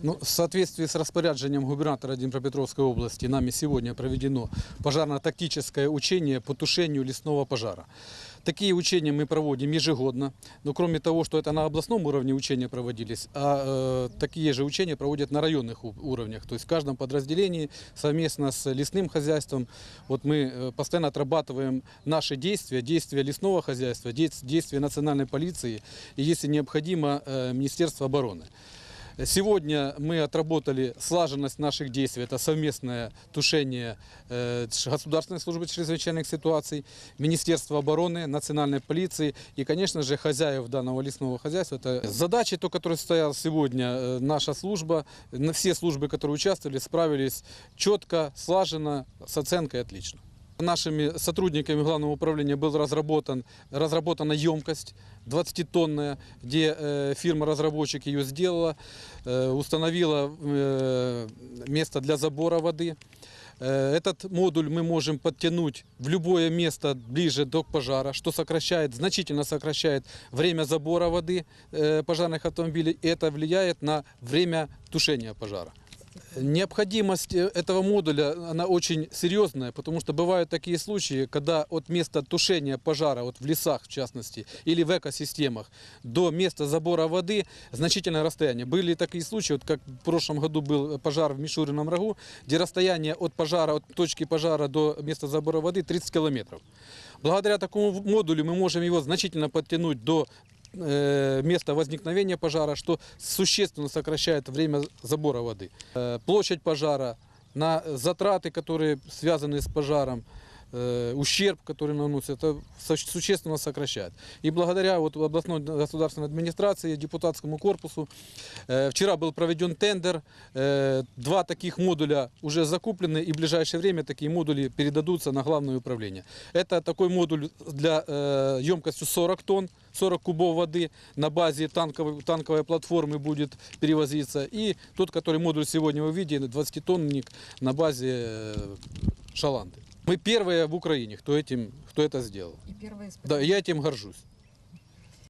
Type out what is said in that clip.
Ну, в соответствии с распоряджением губернатора Днепропетровской области нами сегодня проведено пожарно-тактическое учение по тушению лесного пожара. Такие учения мы проводим ежегодно, но кроме того, что это на областном уровне учения проводились, а э, такие же учения проводят на районных уровнях. То есть в каждом подразделении совместно с лесным хозяйством вот мы э, постоянно отрабатываем наши действия, действия лесного хозяйства, дейс- действия национальной полиции и, если необходимо, э, Министерства обороны. Сегодня мы отработали слаженность наших действий. Это совместное тушение э, Государственной службы чрезвычайных ситуаций, Министерства обороны, Национальной полиции и, конечно же, хозяев данного лесного хозяйства. Это задачи, то, которые стояла сегодня э, наша служба, все службы, которые участвовали, справились четко, слаженно, с оценкой отлично. Нашими сотрудниками Главного управления был разработан, разработана емкость 20-тонная, где э, фирма-разработчик ее сделала, э, установила э, место для забора воды. Э, Этот модуль мы можем подтянуть в любое место ближе до пожара, что сокращает, значительно сокращает время забора воды э, пожарных автомобилей. И это влияет на время тушения пожара. Необходимость э, этого модуля, она очень серьезная, потому что бывают такие случаи, когда от места тушения пожара, вот в лесах в частности, или в экосистемах, до места забора воды значительное расстояние. Были такие случаи, вот как в прошлом году был пожар в Мишурином рагу, где расстояние от пожара, от точки пожара до места забора воды 30 километров. Благодаря такому модулю мы можем его значительно подтянуть до э, места возникновения пожара, что существенно сокращает время забора воды. Э, Площадь пожара, на затраты, которые связаны с пожаром, ущерб, который наносит, это су- существенно сокращает. И благодаря вот областной государственной администрации, депутатскому корпусу, э, вчера был проведен тендер, э, два таких модуля уже закуплены, и в ближайшее время такие модули передадутся на главное управление. Это такой модуль для э, емкостью 40 тонн, 40 кубов воды на базе танковой, танковой платформы будет перевозиться. И тот, который модуль сегодня вы видели, 20-тонник на базе э, Шаланды. Мы первые в Украине, кто, этим, кто это сделал. И первое Да, я этим горжусь.